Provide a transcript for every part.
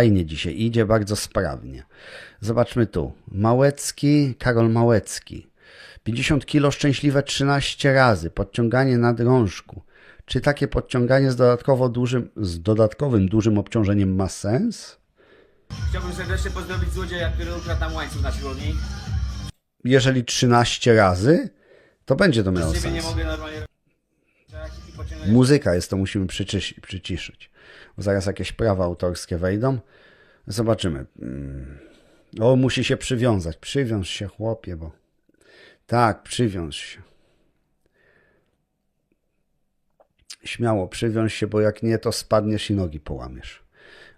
Fajnie dzisiaj, idzie bardzo sprawnie. Zobaczmy tu. Małecki, Karol Małecki. 50 kilo szczęśliwe 13 razy. Podciąganie na drążku. Czy takie podciąganie z, dodatkowo dużym, z dodatkowym dużym obciążeniem ma sens? Chciałbym serdecznie pozdrowić złodzieja, który ukradł nam łańcuch na siłowni. Jeżeli 13 razy, to będzie to miało sens. Muzyka jest, to musimy przyciszy, przyciszyć. Zaraz jakieś prawa autorskie wejdą. Zobaczymy. Mm. O, musi się przywiązać. Przywiąż się, chłopie, bo. Tak, przywiąż się. Śmiało, przywiąż się, bo jak nie, to spadniesz i nogi połamiesz.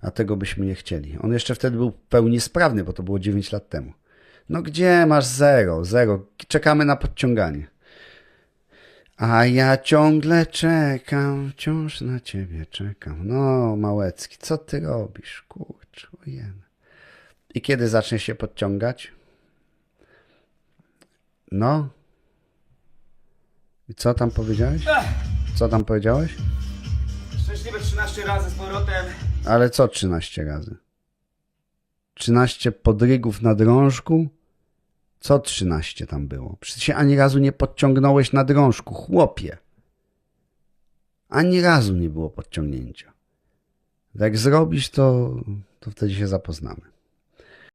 A tego byśmy nie chcieli. On jeszcze wtedy był w pełni sprawny, bo to było 9 lat temu. No gdzie masz zero? Zero. Czekamy na podciąganie. A ja ciągle czekam, wciąż na ciebie czekam. No, Małecki, co ty robisz? Kurczę, ojej. I kiedy zaczniesz się podciągać? No. I co tam powiedziałeś? Co tam powiedziałeś? Szczęśliwe 13 razy z powrotem. Ale co 13 razy? 13 podrygów na drążku? Co 13 tam było? Przecież się ani razu nie podciągnąłeś na drążku, chłopie. Ani razu nie było podciągnięcia. Jak zrobisz, to, to wtedy się zapoznamy.